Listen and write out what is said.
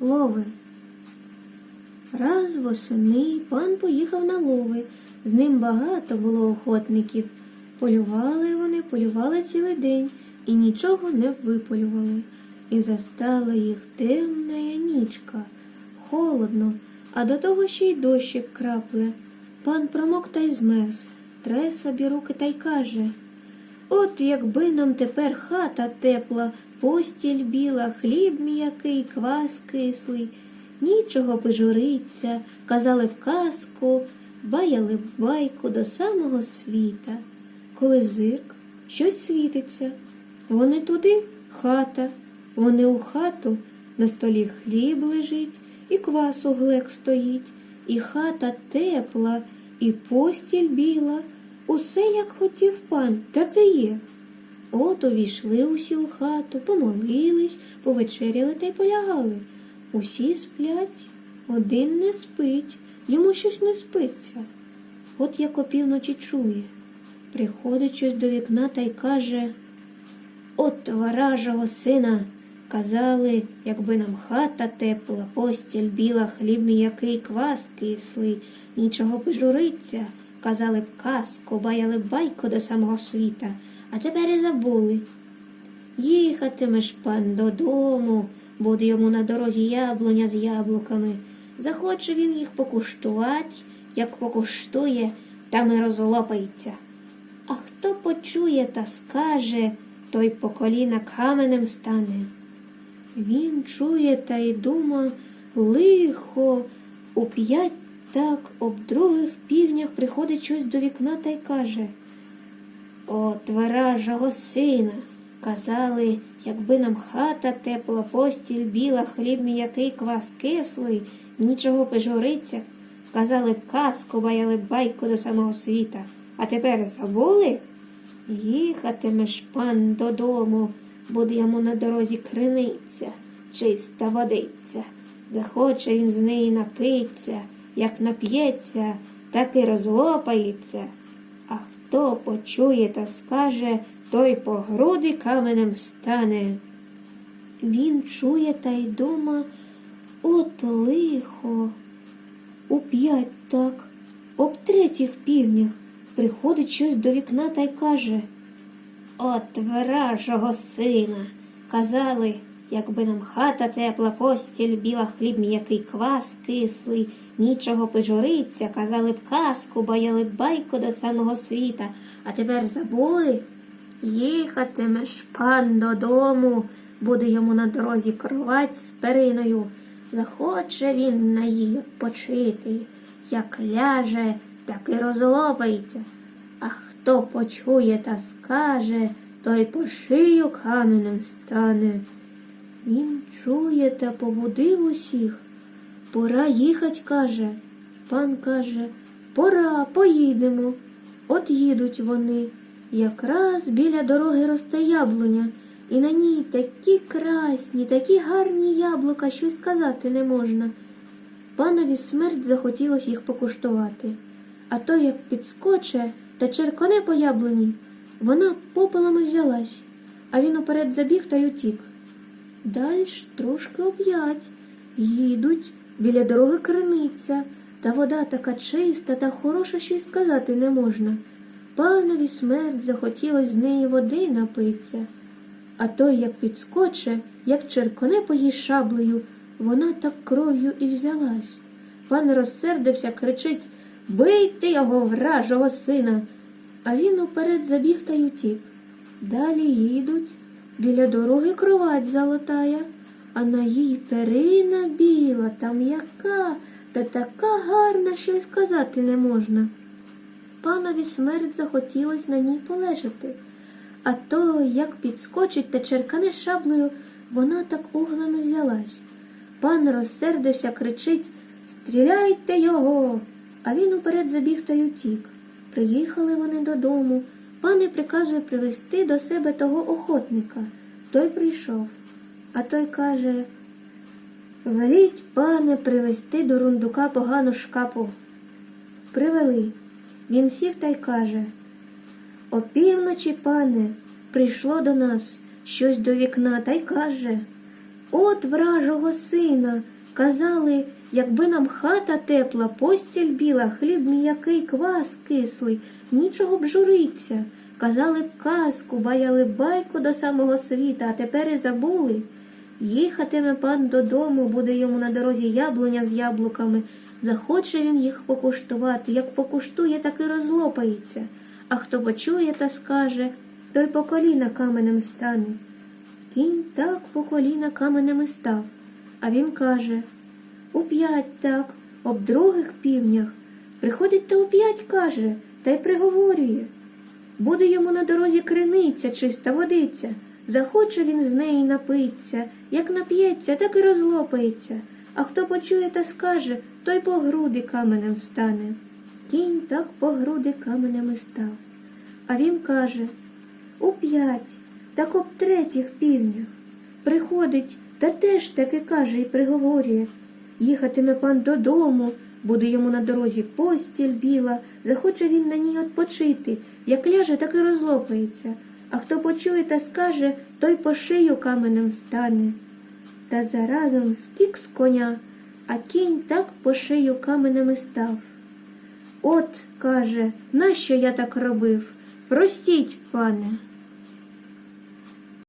Лови. Раз восени пан поїхав на лови. З ним багато було охотників. Полювали вони, полювали цілий день і нічого не виполювали. І застала їх темна нічка, холодно, а до того ще й дощик крапле. Пан промок та й змерз, тре собі руки та й каже. От якби нам тепер хата тепла, постіль біла, хліб м'який, квас кислий, нічого пожуриться, казали б казку, баяли б байку до самого світа. Коли зирк, щось світиться. Вони туди хата, вони у хату, на столі хліб лежить, і квас у глек стоїть, і хата тепла, і постіль біла. Усе, як хотів пан, так і є. От увійшли усі у хату, помолились, повечеряли та й полягали. Усі сплять, один не спить, йому щось не спиться. От як опівночі чує. Приходить щось до вікна та й каже От варажого сина. Казали, якби нам хата тепла, постіль біла, хліб м'який, квас кислий, нічого пожуриться. Казали б казку, баяли б байку до самого світа, а тепер і забули. Їхатимеш пан додому, буде йому на дорозі яблуня з яблуками. Захоче він їх покуштувати, як покуштує, там і розлопається. А хто почує та скаже, той по коліна каменем стане. Він чує та й дума лихо, у п'ять так об других півнях приходить щось до вікна та й каже От варажого сина. Казали, якби нам хата тепла, постіль біла, хліб м'який, квас кислий, нічого пожуриться. Казали б казку, баяли байку до самого світа. А тепер забули? Їхатимеш пан додому, буде йому на дорозі криниця, чиста водиця. Захоче він з неї напиться, як нап'ється, так і розлопається. Хто почує та скаже, той по груди каменем стане. Він чує та й дума, от лихо. У п'ять так, об третіх півнях приходить щось до вікна та й каже От вражого сина. Казали, якби нам хата тепла, постіль, біла хліб м'який квас кислий, нічого пожуриться, казали б казку, баяли б байку до самого світа, а тепер забули? Їхатимеш пан додому, буде йому на дорозі кровать з периною. Захоче він на її почити, як ляже, так і розлопається. А хто почує та скаже, той по шию каменем стане. Він чує та побудив усіх. Пора їхать, каже. Пан каже, пора, поїдемо. От їдуть вони. Якраз біля дороги росте яблуня, і на ній такі красні, такі гарні яблука, що й сказати не можна. Панові смерть захотілось їх покуштувати. А то, як підскоче та черконе по яблуні, вона попелами взялась, а він уперед забіг та й утік. Дальш трошки об'ять. Їдуть, біля дороги криниця, та вода така чиста та хороша, що й сказати не можна. Панові смерть захотілось з неї води напиться. А той, як підскоче, як черконе по їй шаблею, вона так кров'ю і взялась. Пан розсердився, кричить Бийте його, вражого сина. А він уперед забіг та й утік. Далі їдуть, біля дороги кровать золотая, а на їй перина біла та м'яка та така гарна, що й сказати не можна. Панові смерть захотілось на ній полежати, а то, як підскочить та черкане шаблею, вона так углами взялась. Пан розсердився, кричить Стріляйте його. А він уперед забіг та й утік. Приїхали вони додому. Пан і приказує привезти до себе того охотника. Той прийшов. А той каже Веліть, пане, привезти до рундука погану шкапу. Привели. Він сів та й каже Опівночі, пане, прийшло до нас щось до вікна та й каже От вражого сина. Казали, якби нам хата тепла, постіль біла, хліб м'який, квас кислий, нічого б журиться. Казали б казку, баяли байку до самого світа, а тепер і забули. Їхатиме пан додому, буде йому на дорозі яблуня з яблуками. Захоче він їх покуштувати, як покуштує, так і розлопається. А хто почує та скаже, той по коліна каменем стане. Кінь так по коліна каменем і став. А він каже у п'ять так, об других півнях. Приходить та у п'ять каже, та й приговорює. Буде йому на дорозі криниця, чиста водиця. Захоче він з неї напиться, як нап'ється, так і розлопається. А хто почує та скаже, той по груди каменем стане. Кінь так по груди каменем і став. А він каже у п'ять, так об третіх півнях. Приходить та теж таки каже і приговорює. Їхатиме пан додому, буде йому на дорозі постіль біла, захоче він на ній odpoчити, як ляже, так і розлопається. А хто почує та скаже, той по шию каменем стане. Та заразом скік з коня, а кінь так по шию каменем став. От, каже, нащо я так робив? Простіть, пане.